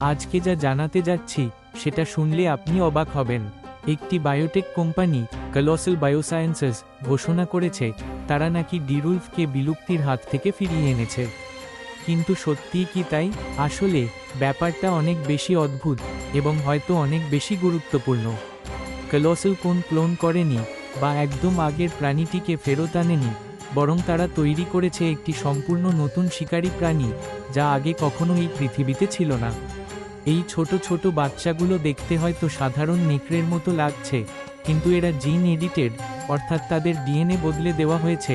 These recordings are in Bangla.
আজকে যা জানাতে যাচ্ছি, সেটা শুনলে আপনি অবাক হবেন। একটি বায়োটেক কোম্পানি কলসল বায়োসায়েন্সেস ঘোষণা করেছে, তারা নাকি ডিরুলফকে বিলুপ্তির হাত থেকে ফিরিয়ে এনেছে। কিন্তু সত্যিই কি তাই? আসলে, ব্যাপারটা অনেক বেশি অদ্ভুত, এবং হয়তো অনেক বেশি গুরুত্বপূর্ণ। কলসল কোন ক্লোন করেনি, বা একদম আগের প্রাণীটিকে ফেরত আনেনি, বরং তারা তৈরি করেছে একটি সম্পূর্ণ নতুন শিকারী প্রাণী, যা আগে কখনো এই পৃথিবীতে ছিল না। এই ছোট ছোট বাচ্চাগুলো দেখতে হয়তো সাধারণ নেকড়ের মতো লাগছে, কিন্তু এরা জিন এডিটেড, অর্থাৎ তাদের ডিএনএ বদলে দেওয়া হয়েছে,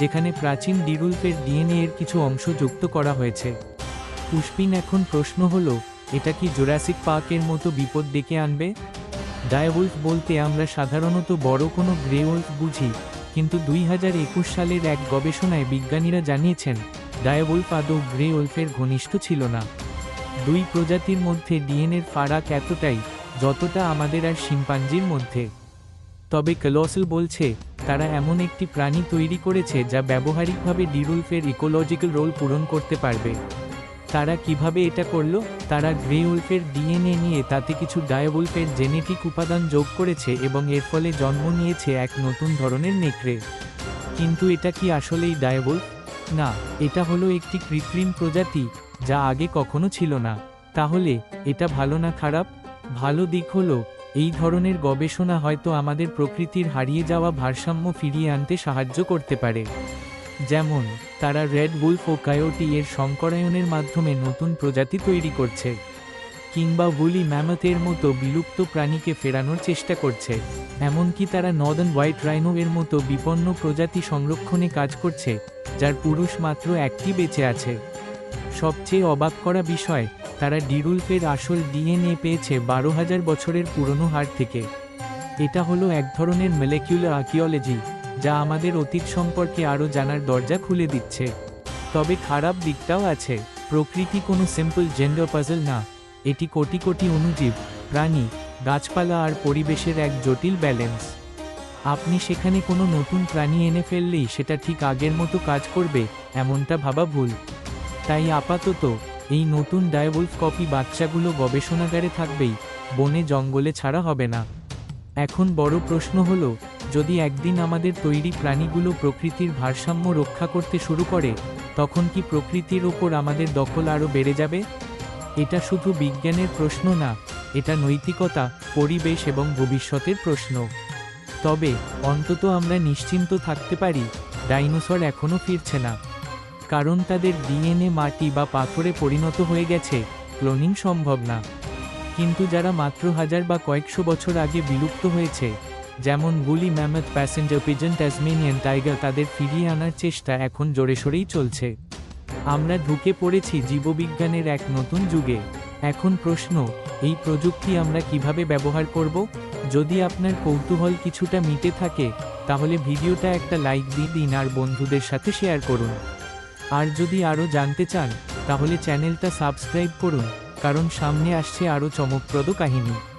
যেখানে প্রাচীন ডিরুলফের ডিএনএ এর কিছু অংশ যুক্ত করা হয়েছে। পুষ্পিন, এখন প্রশ্ন হলো, এটা কি জোরাসিক পার্কের মতো বিপদ ডেকে আনবে? ডায়াবুলফ বলতে আমরা সাধারণত বড় কোনো গ্রেওলফ বুঝি, কিন্তু দুই হাজার একুশ সালের এক গবেষণায় বিজ্ঞানীরা জানিয়েছেন, ডায়াবুলফ আদৌ গ্রে ওলফের ঘনিষ্ঠ ছিল না। দুই প্রজাতির মধ্যে ডিএনএর ফারাক এতটাই, যতটা আমাদের আর শিম্পাঞ্জির মধ্যে। তবে কলসল বলছে, তারা এমন একটি প্রাণী তৈরি করেছে যা ব্যবহারিকভাবে ডিরুলফের ইকোলজিক্যাল রোল পূরণ করতে পারবে। তারা কীভাবে এটা করল? তারা গ্রে উলফের ডিএনএ নিয়ে তাতে কিছু ডায়াবুলফের জেনেটিক উপাদান যোগ করেছে এবং এর ফলে জন্ম নিয়েছে এক নতুন ধরনের নেকড়ে। কিন্তু এটা কি আসলেই ডায়াবুলফ? না, এটা হলো একটি কৃত্রিম প্রজাতি, যা আগে কখনো ছিল না। তাহলে, এটা ভালো না খারাপ? ভালো দিক হলো, এই ধরনের গবেষণা হয়তো আমাদের প্রকৃতির হারিয়ে যাওয়া ভারসাম্য ফিরিয়ে আনতে সাহায্য করতে পারে। যেমন, তারা রেড উলফ ও কায়োটি এর সংকরায়নের মাধ্যমে নতুন প্রজাতি তৈরি করছে, কিংবা বুলি ম্যামথের মতো বিলুপ্ত প্রাণীকে ফেরানোর চেষ্টা করছে, এমনকি তারা নর্দার্ন হোয়াইট রাইনো এর মতো বিপন্ন প্রজাতি সংরক্ষণে কাজ করছে যার পুরুষ মাত্র একটি বেঁচে আছে। সবচেয়ে অবাক করা বিষয়, তারা ডিরুলফের আসল ডিএনএ পেয়েছে বারো হাজার বছরের পুরনো হাড় থেকে। এটা হলো এক ধরনের মলেকিউলার আর্কিওলজি যা আমাদের অতীত সম্পর্কে আরও জানার দরজা খুলে দিচ্ছে। তবে খারাপ দিকটাও আছে, প্রকৃতি কোনো সিম্পল জেন্ডার পাজল না, এটি কোটি কোটি অনুজীব প্রাণী, গাছপালা আর পরিবেশের এক জটিল ব্যালেন্স আপনি সেখানে কোনো নতুন প্রাণী এনে ফেললেই সেটা ঠিক আগের মতো কাজ করবে, এমনটা ভাবা ভুল। তাই আপাতত, এই নতুন ডায়াবুলফ কপি বাচ্চাগুলো গবেষণাগারে থাকবেই, বনে জঙ্গলে ছাড়া হবে না। এখন বড় প্রশ্ন হলো, যদি একদিন আমাদের তৈরি প্রাণীগুলো প্রকৃতির ভারসাম্য রক্ষা করতে শুরু করে, তখন কি প্রকৃতির ওপর আমাদের দখল আরও বেড়ে যাবে? এটা শুধু বিজ্ঞানের প্রশ্ন না, এটা নৈতিকতা, পরিবেশ এবং ভবিষ্যতের প্রশ্ন। তবে, অন্তত আমরা নিশ্চিন্ত থাকতে পারি, ডাইনোসর এখনও ফিরছে না। কারণ তাদের ডিএনএ মাটি বা পাথরে পরিণত হয়ে গেছে, ক্লোনিং সম্ভব না। কিন্তু যারা মাত্র হাজার বা কয়েকশো বছর আগে বিলুপ্ত হয়েছে, যেমন গুলি mammoth passenger pigeon Tasmanian tiger, তাদের ফিরিয়ে আনার চেষ্টা এখন জোরে সোরেই চলছে। আমরা ঢুকে পড়েছি জীববিজ্ঞানের এক নতুন যুগে। এখন প্রশ্ন, এই প্রযুক্তি আমরা কীভাবে ব্যবহার করব? যদি আপনার কৌতূহল কিছুটা মিটে থাকে, তাহলে ভিডিওটা একটা লাইক দিয়ে দিন আর বন্ধুদের সাথে শেয়ার করুন। আর যদি আরও জানতে চান, তাহলে চ্যানেলটা সাবস্ক্রাইব করুন, কারণ সামনে আসছে আরও চমকপ্রদ কাহিনী।